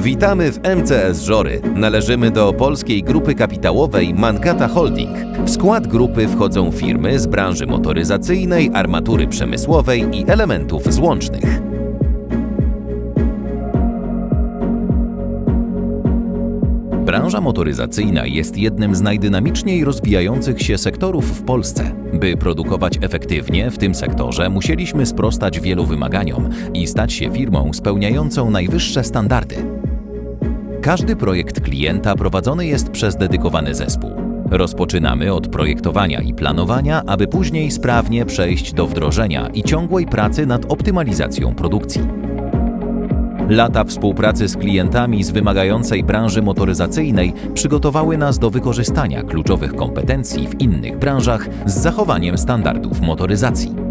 Witamy w MCS Żory. Należymy do polskiej grupy kapitałowej Mangata Holding. W skład grupy wchodzą firmy z branży motoryzacyjnej, armatury przemysłowej i elementów złącznych. Branża motoryzacyjna jest jednym z najdynamiczniej rozwijających się sektorów w Polsce. By produkować efektywnie w tym sektorze, musieliśmy sprostać wielu wymaganiom i stać się firmą spełniającą najwyższe standardy. Każdy projekt klienta prowadzony jest przez dedykowany zespół. Rozpoczynamy od projektowania i planowania, aby później sprawnie przejść do wdrożenia i ciągłej pracy nad optymalizacją produkcji. Lata współpracy z klientami z wymagającej branży motoryzacyjnej przygotowały nas do wykorzystania kluczowych kompetencji w innych branżach z zachowaniem standardów motoryzacji.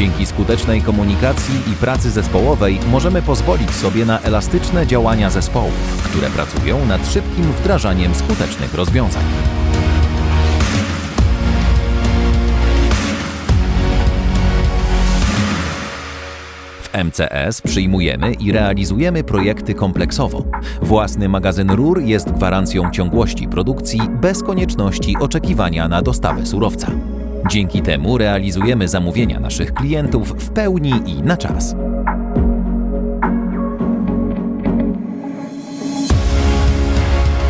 Dzięki skutecznej komunikacji i pracy zespołowej możemy pozwolić sobie na elastyczne działania zespołów, które pracują nad szybkim wdrażaniem skutecznych rozwiązań. MCS przyjmujemy i realizujemy projekty kompleksowo. Własny magazyn rur jest gwarancją ciągłości produkcji bez konieczności oczekiwania na dostawę surowca. Dzięki temu realizujemy zamówienia naszych klientów w pełni i na czas.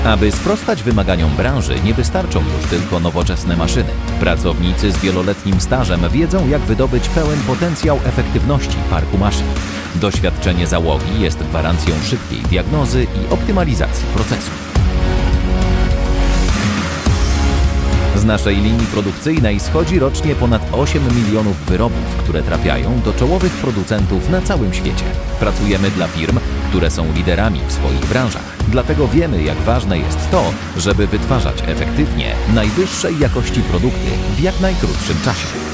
Aby sprostać wymaganiom branży, nie wystarczą już tylko nowoczesne maszyny. Pracownicy z wieloletnim stażem wiedzą, jak wydobyć pełen potencjał efektywności parku maszyn. Doświadczenie załogi jest gwarancją szybkiej diagnozy i optymalizacji procesu. Z naszej linii produkcyjnej schodzi rocznie ponad 8 milionów wyrobów, które trafiają do czołowych producentów na całym świecie. Pracujemy dla firm, które są liderami w swoich branżach. Dlatego wiemy, jak ważne jest to, żeby wytwarzać efektywnie najwyższej jakości produkty w jak najkrótszym czasie.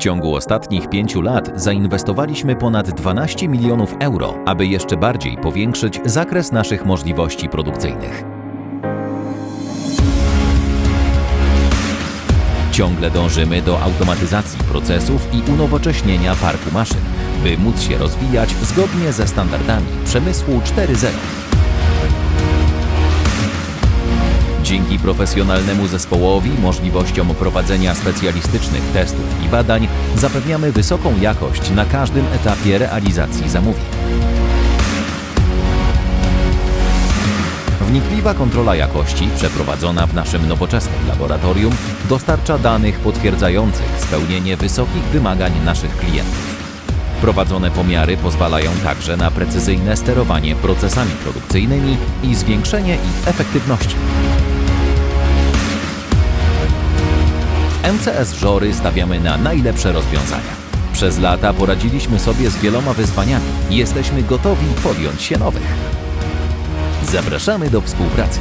Ciągu ostatnich pięciu lat zainwestowaliśmy ponad 12 milionów euro, aby jeszcze bardziej powiększyć zakres naszych możliwości produkcyjnych. Ciągle dążymy do automatyzacji procesów i unowocześnienia parku maszyn, by móc się rozwijać zgodnie ze standardami przemysłu 4.0. Dzięki profesjonalnemu zespołowi, możliwościom prowadzenia specjalistycznych testów i badań zapewniamy wysoką jakość na każdym etapie realizacji zamówień. Wnikliwa kontrola jakości przeprowadzona w naszym nowoczesnym laboratorium dostarcza danych potwierdzających spełnienie wysokich wymagań naszych klientów. Prowadzone pomiary pozwalają także na precyzyjne sterowanie procesami produkcyjnymi i zwiększenie ich efektywności. MCS Żory stawiamy na najlepsze rozwiązania. Przez lata poradziliśmy sobie z wieloma wyzwaniami i jesteśmy gotowi podjąć się nowych. Zapraszamy do współpracy.